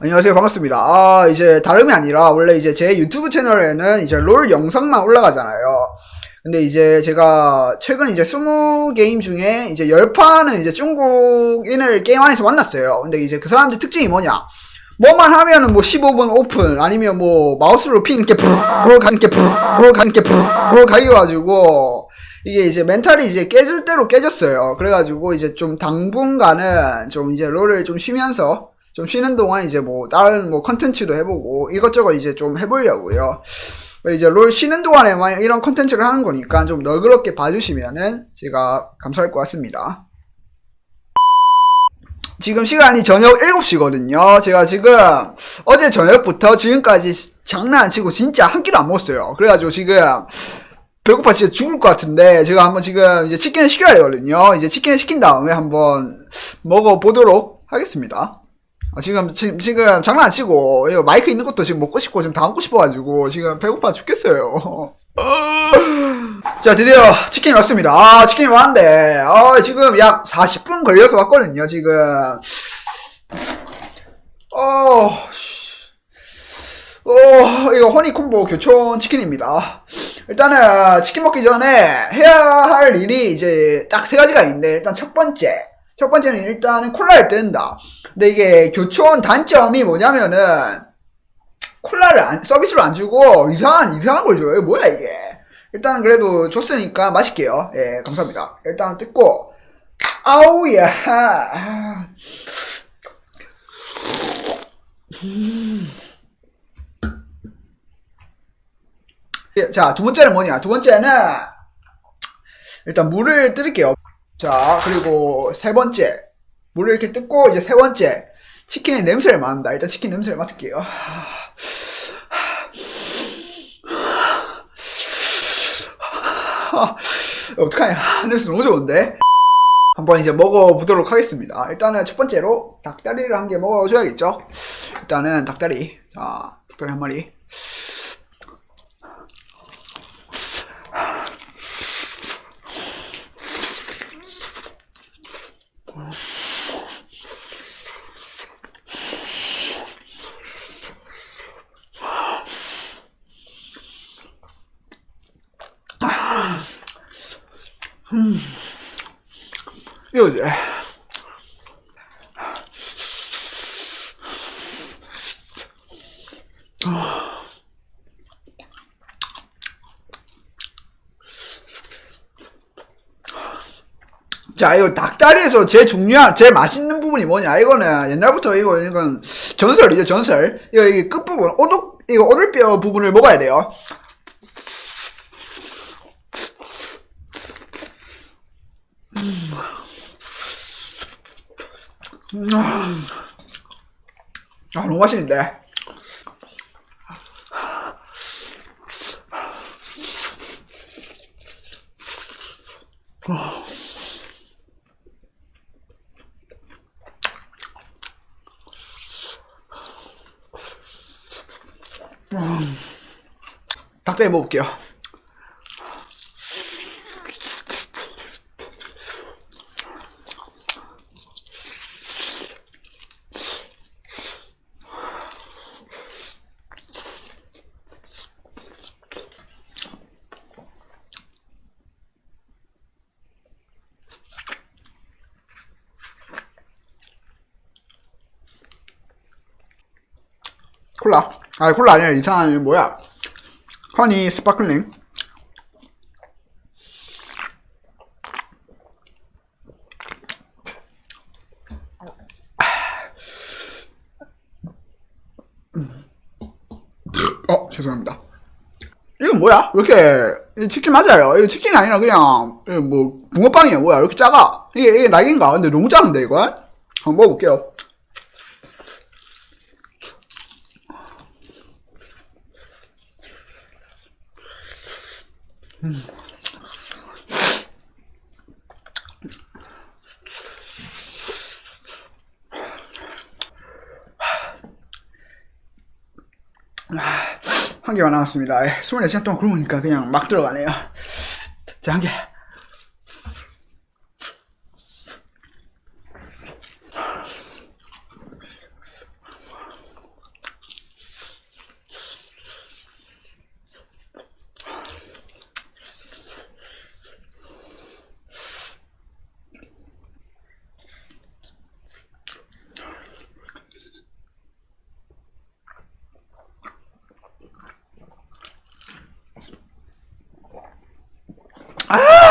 안녕하세요. 반갑습니다. 아 이제 다름이 아니라 원래 이제 제 유튜브 채널에는 이제 롤 영상만 올라가잖아요. 근데 이제 제가 최근 이제 20게임 중에 이제 10판은 이제 중국인을 게임 안에서 만났어요. 근데 이제 그 사람들 특징이 뭐냐? 뭐만 하면은 뭐 15분 오픈 아니면 뭐 마우스로 핀 이렇게 부르르 가는 게 부르르 가는 게 부르르 가기가지고 이게 이제 멘탈이 이제 깨질 대로 깨졌어요. 그래가지고 이제 좀 당분간은 좀 이제 롤을 좀 쉬면서 좀 쉬는 동안 이제 뭐 다른 뭐 컨텐츠도 해보고 이것저것 이제 좀 해보려고요. 이제 롤 쉬는 동안에만 이런 컨텐츠를 하는 거니까 좀 너그럽게 봐주시면은 제가 감사할 것 같습니다. 지금 시간이 저녁 7시거든요. 제가 지금 어제 저녁부터 지금까지 장난 안 치고 진짜 한 끼도 안 먹었어요. 그래가지고 지금 배고파 진짜 죽을 것 같은데 제가 한번 지금 이제 치킨을 시켜야 되거든요. 이제 치킨을 시킨 다음에 한번 먹어보도록 하겠습니다. 아, 지금, 지금, 지금 장난 안 치고, 이거 마이크 있는 것도 지금 먹고 싶고, 지금 다 먹고 싶어가지고, 지금 배고파 죽겠어요. 자, 드디어 치킨이 왔습니다. 아, 치킨이 왔는데, 아, 지금 약 40분 걸려서 왔거든요, 지금. 어, 씨. 어, 이거 허니콤보 교촌 치킨입니다. 일단은 치킨 먹기 전에 해야 할 일이 이제 딱 세 가지가 있는데, 일단 첫 번째. 첫 번째는 일단은 콜라를 뜬다. 근데 이게 교촌 단점이 뭐냐면은, 콜라를 안, 서비스로 안 주고 이상한, 이상한 걸 줘요. 뭐야, 이게. 일단 그래도 줬으니까 마실게요. 예, 감사합니다. 일단 뜯고, 아우, 야. 아. 예, 자, 두 번째는 뭐냐? 두 번째는 일단 물을 뜯을게요. 자, 그리고 세 번째 물을 이렇게 뜯고 이제 세 번째 치킨의 냄새를 맡는다. 일단 치킨 냄새를 맡을게요. 어떡하냐? 냄새 너무 좋은데? 한번 이제 먹어보도록 하겠습니다. 일단은 첫 번째로 닭다리를 한 개 먹어줘야겠죠? 일단은 닭다리. 자, 닭다리 한 마리. 이거 이제 자, 이거 닭다리에서 제일 중요한, 제일 맛있는 부분이 뭐냐? 이거는 옛날부터 이거, 이건 전설이죠, 전설. 이거, 이게 끝부분, 오독, 이거 오돌뼈 부분을 먹어야 돼요. 음. 아, 너무 맛있는데. 닭다리 먹어볼게요. 콜라. 아, 콜라 아니야. 이상한, 뭐야. 허니 스파클링. 어, 죄송합니다. 이건 뭐야? 왜 이렇게, 이 치킨 맞아요. 이거 치킨이 아니라 그냥, 뭐, 붕어빵이야. 뭐야? 왜 이렇게 작아? 이게, 이게 낙인가? 근데 너무 작은데, 이거? 한번 먹어볼게요. 한 개만 남았습니다. 예, 24시간 동안 굶으니까 그냥 막 들어가네요. 자, 한 개. 아